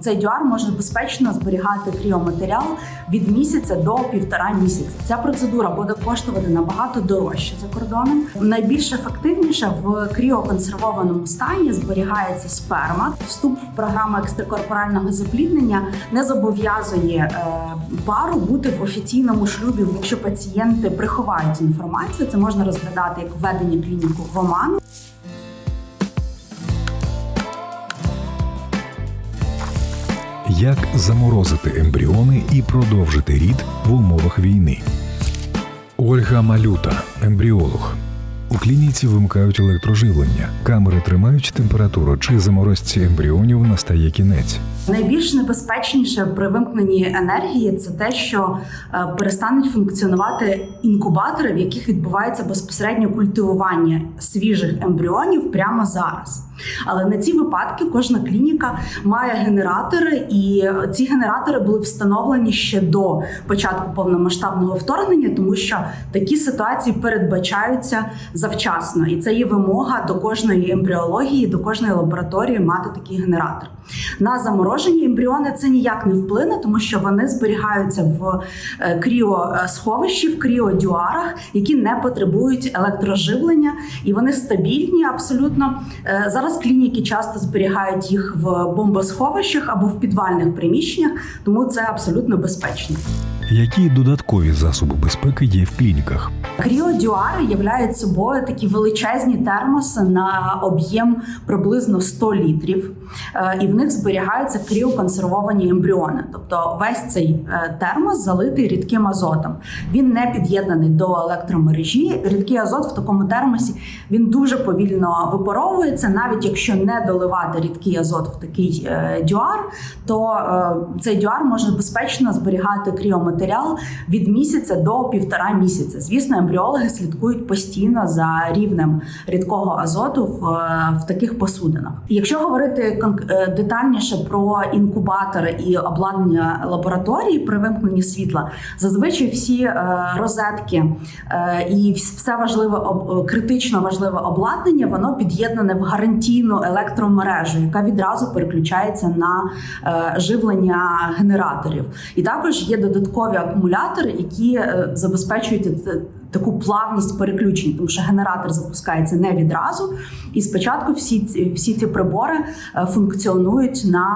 цей дюар може безпечно зберігати кріоматеріал від місяця до півтора місяця. Ця процедура буде коштувати набагато дорожче за кордоном. Найбільш ефективніше в кріоконсервованому стані зберігається сперма. Вступ в програму екстракорпорального запліднення не зобов'язує е, пару бути в офіційному шлюбі. Якщо пацієнти приховають інформацію, це можна розглядати як введення клініку в оману. Як заморозити ембріони і продовжити рід в умовах війни? Ольга Малюта, ембріолог. У клініці вимикають електроживлення, камери тримають температуру чи заморозці ембріонів настає кінець. Найбільш небезпечніше при вимкненні енергії це те, що е, перестануть функціонувати інкубатори, в яких відбувається безпосередньо культивування свіжих ембріонів прямо зараз. Але на ці випадки кожна клініка має генератори, і ці генератори були встановлені ще до початку повномасштабного вторгнення, тому що такі ситуації передбачаються завчасно, і це є вимога до кожної ембріології, до кожної лабораторії мати такий генератор. На заморожені ембріони це ніяк не вплине, тому що вони зберігаються в е, кріосховищі, в кріодюарах, які не потребують електроживлення, і вони стабільні абсолютно. Е, Зараз клініки часто зберігають їх в бомбосховищах або в підвальних приміщеннях, тому це абсолютно безпечно. Які додаткові засоби безпеки є в клініках? Кріодюари являють собою такі величезні термоси на об'єм приблизно 100 літрів, Е, і в них зберігаються кріоконсервовані ембріони. Тобто весь цей е, термос залитий рідким азотом. Він не під'єднаний до електромережі. Рідкий азот в такому термосі він дуже повільно випаровується. Навіть якщо не доливати рідкий азот в такий е, дюар, то цей дюар може безпечно зберігати кріоматеріал від місяця до півтора місяця. Звісно, ембріологи слідкують постійно за рівнем рідкого азоту в, в таких посудинах. Якщо говорити е, детальніше про інкубатори і обладнання лабораторії при вимкненні світла, зазвичай всі е, розетки е, і все важливе критично важливе обладнання, воно під'єднане в гарантійну електромережу, яка відразу переключається на живлення генераторів. І також є додаткові акумулятори, які е, забезпечують таку плавність переключень, тому що генератор запускається не відразу, і спочатку всі ці всі ці прибори е, функціонують на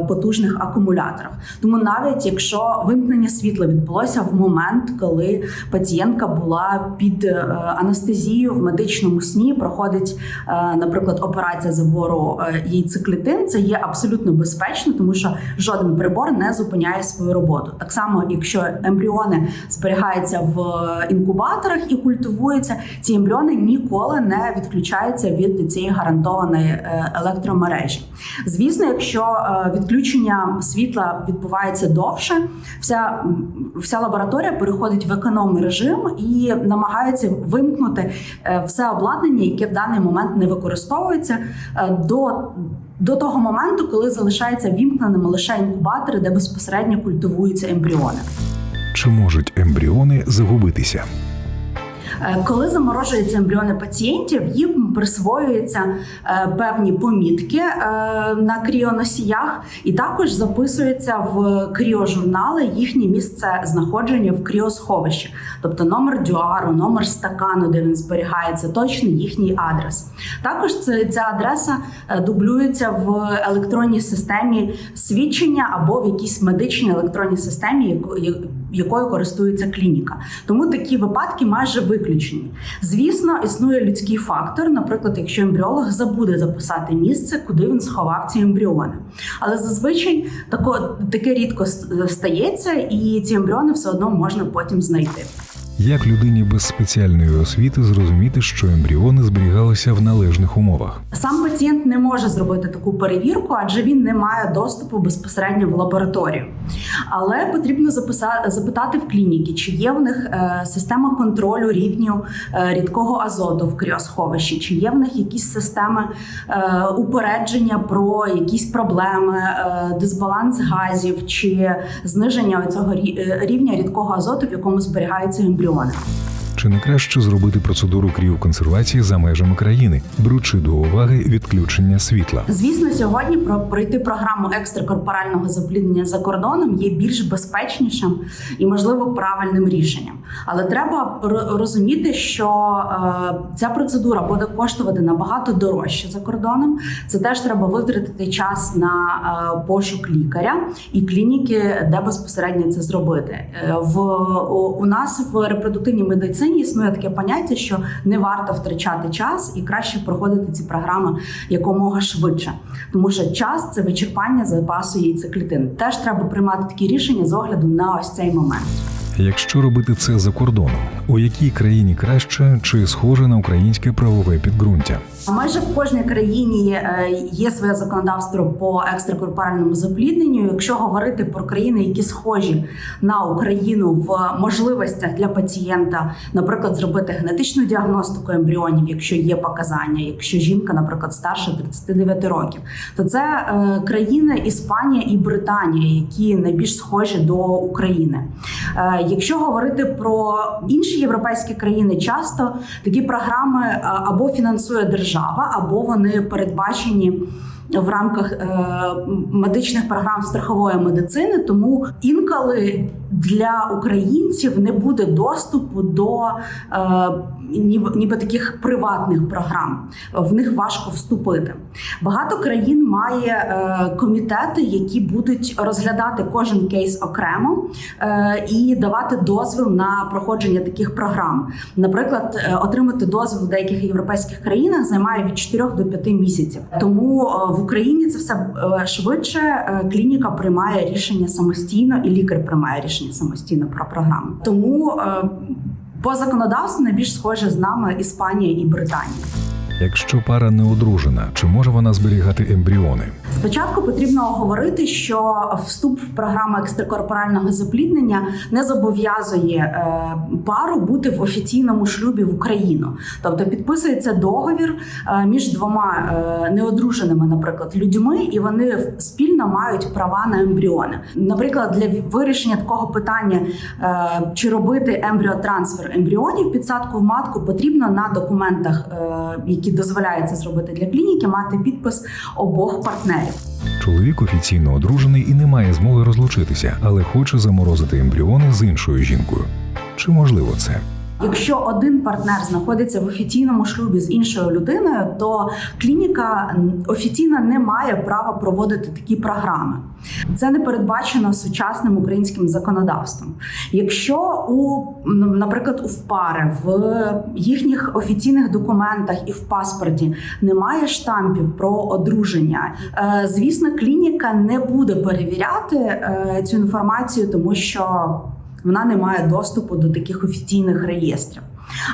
е, потужних акумуляторах. Тому навіть якщо вимкнення світла відбулося в момент, коли пацієнтка була під е, анестезією в медичному сні, проходить, наприклад, операція забору яйцеклітин, це є абсолютно безпечно, тому що жоден прибор не зупиняє свою роботу. Так само, якщо ембріони зберігаються в інкубаторах і культивуються, ці ембріони ніколи не відключаються від цієї гарантованої е, електромережі. Звісно, якщо е, відключення світла відбувається довше, вся, вся лабораторія переходить в економний режим і намагається вимкнути е, все обладнання, яке в даний момент не використовується до. До того моменту, коли залишаються вімкненими лише інкубатори, де безпосередньо культивуються ембріони. Чи можуть ембріони загубитися? Е, Коли заморожуються ембріони пацієнтів, їм присвоюються е, певні помітки е, на кріоносіях, і також записується в кріожурнали їхнє місце знаходження в кріосховищі, тобто номер дюару, номер стакану, де він зберігається, точний їхній адрес. Також ця адреса дублюється в електронній системі свідчення або в якійсь медичній електронній системі, якою користується клініка. Тому такі випадки майже виключені. Звісно, існує людський фактор, наприклад, якщо ембріолог забуде записати місце, куди він сховав ці ембріони. Але зазвичай тако, таке рідко стається, і ці ембріони все одно можна потім знайти. Як людині без спеціальної освіти зрозуміти, що ембріони зберігалися в належних умовах? Сам пацієнт не може зробити таку перевірку, адже він не має доступу безпосередньо в лабораторію. Але потрібно записа- запитати в клініки, чи є в них е, система контролю рівню е, рідкого азоту в кріосховищі, чи є в них якісь системи е, упередження про якісь проблеми, дисбаланс газів чи зниження цього рівня рідкого азоту, в якому зберігаються ембріони. ይሆናል። Чи не краще зробити процедуру кріоконсервації за межами країни, беручи до уваги відключення світла? Звісно, сьогодні про пройти програму екстракорпорального запліднення за кордоном є більш безпечнішим і, можливо, правильним рішенням. Але треба ро- розуміти, що е, ця процедура буде коштувати набагато дорожче за кордоном. Це теж треба витратити час на е, пошук лікаря і клініки, де безпосередньо це зробити. Е, В у нас в репродуктивній медицині існує таке поняття, що не варто втрачати час і краще проходити ці програми якомога швидше, тому що час це вичерпання запасу яйцеклітин. Теж треба приймати такі рішення з огляду на ось цей момент. Якщо робити це за кордоном, у якій країні краще чи схоже на українське правове підґрунтя? Майже в кожній країні е, є своє законодавство по екстракорпоральному заплідненню. Якщо говорити про країни, які схожі на Україну в можливостях для пацієнта, наприклад, зробити генетичну діагностику ембріонів, якщо є показання, якщо жінка, наприклад, старше 39 років, то це е, країни Іспанія і Британія, які найбільш схожі до України. Якщо говорити про інші європейські країни, часто такі програми е, або фінансує держава, або вони передбачені. В рамках е, медичних програм страхової медицини, тому інколи для українців не буде доступу до е, ніби, ніби таких приватних програм. В них важко вступити. Багато країн має е, комітети, які будуть розглядати кожен кейс окремо е, і давати дозвіл на проходження таких програм. Наприклад, е, отримати дозвіл в деяких європейських країнах займає від 4 до 5 місяців. Тому е, в Україні це все е, швидше. Е, Клініка приймає рішення самостійно, і лікар приймає рішення самостійно про програму. Тому е, по законодавству найбільш схоже з нами Іспанія і Британія. Якщо пара не одружена, чи може вона зберігати ембріони? Спочатку потрібно говорити, що вступ в програму екстракорпорального запліднення не зобов'язує е, пару бути в офіційному шлюбі в Україну. Тобто підписується договір е, між двома неодруженими, наприклад, людьми, і вони в- спільно мають права на ембріони. Наприклад, для вирішення такого питання, е, чи робити ембріотрансфер ембріонів, підсадку в матку, потрібно на документах, е, які дозволяє це зробити для клініки, мати підпис обох партнерів. Чоловік офіційно одружений і не має змоги розлучитися, але хоче заморозити ембріони з іншою жінкою. Чи можливо це? Якщо один партнер знаходиться в офіційному шлюбі з іншою людиною, то клініка офіційно не має права проводити такі програми. Це не передбачено сучасним українським законодавством. Якщо у наприклад у пари в їхніх офіційних документах і в паспорті немає штампів про одруження, е, звісно, клініка не буде перевіряти е, цю інформацію, тому що вона не має доступу до таких офіційних реєстрів.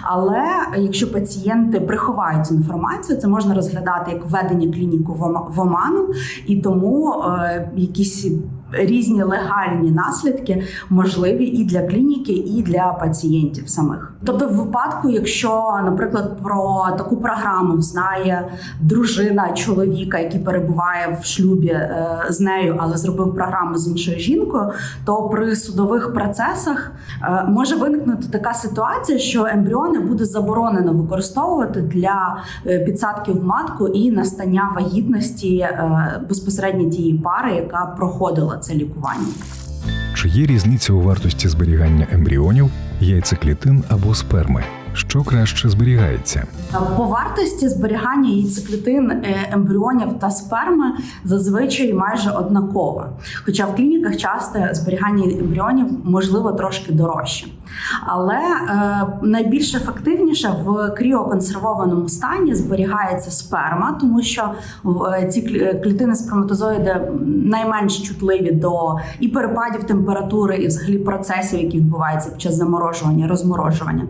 Але якщо пацієнти приховають інформацію, це можна розглядати як введення клініку в оману, і тому е, якісь різні легальні наслідки можливі і для клініки, і для пацієнтів самих. Тобто, в випадку, якщо, наприклад, про таку програму знає дружина чоловіка, який перебуває в шлюбі е, з нею, але зробив програму з іншою жінкою, то при судових процесах е, може виникнути така ситуація, що ембріони буде заборонено використовувати для е, підсадки в матку і настання вагітності безпосередньо тієї пари, яка проходила це лікування. Чи є різниця у вартості зберігання ембріонів, яйцеклітин або сперми? Що краще зберігається? По вартості зберігання яйцеклітин, е, ембріонів та сперми зазвичай майже однакова. Хоча в клініках часто зберігання ембріонів можливо трошки дорожче. Але е, найбільш ефективніше в кріоконсервованому стані зберігається сперма, тому що в- е, ці клі- клітини сперматозоїди найменш чутливі до і перепадів температури, і взагалі процесів, які відбуваються під час заморожування, розморожування.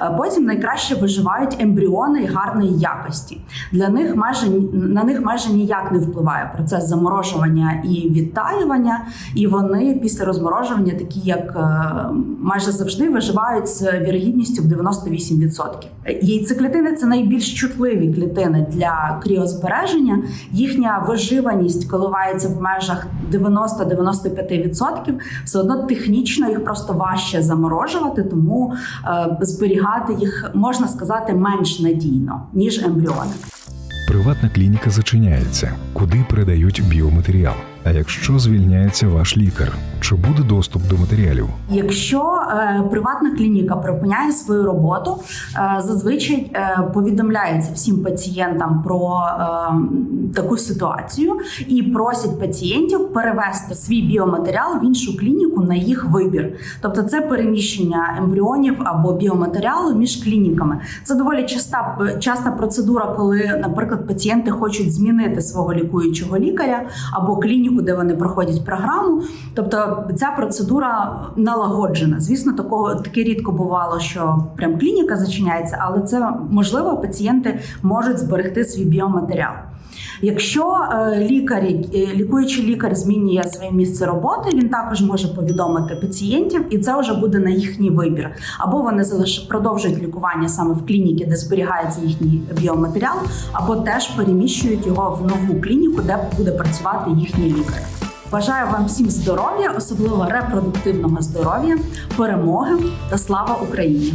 Е, Потім найкраще виживають ембріони гарної якості. Для них майже на них майже ніяк не впливає процес заморожування і відтаювання, і вони після розморожування такі, як е, майже завжди виживають з вірогідністю в 98%. Яйцеклітини це найбільш чутливі клітини для кріозбереження. Їхня виживаність коливається в межах 90-95%. Все одно технічно їх просто важче заморожувати, тому е, зберігати їх можна сказати менш надійно ніж ембріони. Приватна клініка зачиняється, куди передають біоматеріал. А якщо звільняється ваш лікар, чи буде доступ до матеріалів? Якщо е, приватна клініка припиняє свою роботу, е, зазвичай е, повідомляється всім пацієнтам про е, таку ситуацію і просять пацієнтів перевести свій біоматеріал в іншу клініку на їх вибір. Тобто, це переміщення ембріонів або біоматеріалу між клініками. Це доволі часта часта процедура, коли, наприклад, пацієнти хочуть змінити свого лікуючого лікаря або клініку, де вони проходять програму. Тобто ця процедура налагоджена. Звісно, такого таке рідко бувало, що прям клініка зачиняється, але це можливо, пацієнти можуть зберегти свій біоматеріал. Якщо е, лікар, е, лікуючий лікар змінює своє місце роботи, він також може повідомити пацієнтів, і це вже буде на їхній вибір. Або вони продовжують лікування саме в клініці, де зберігається їхній біоматеріал, або теж переміщують його в нову клініку, де буде працювати їхній лікар. Бажаю вам всім здоров'я, особливо репродуктивного здоров'я, перемоги та слава Україні!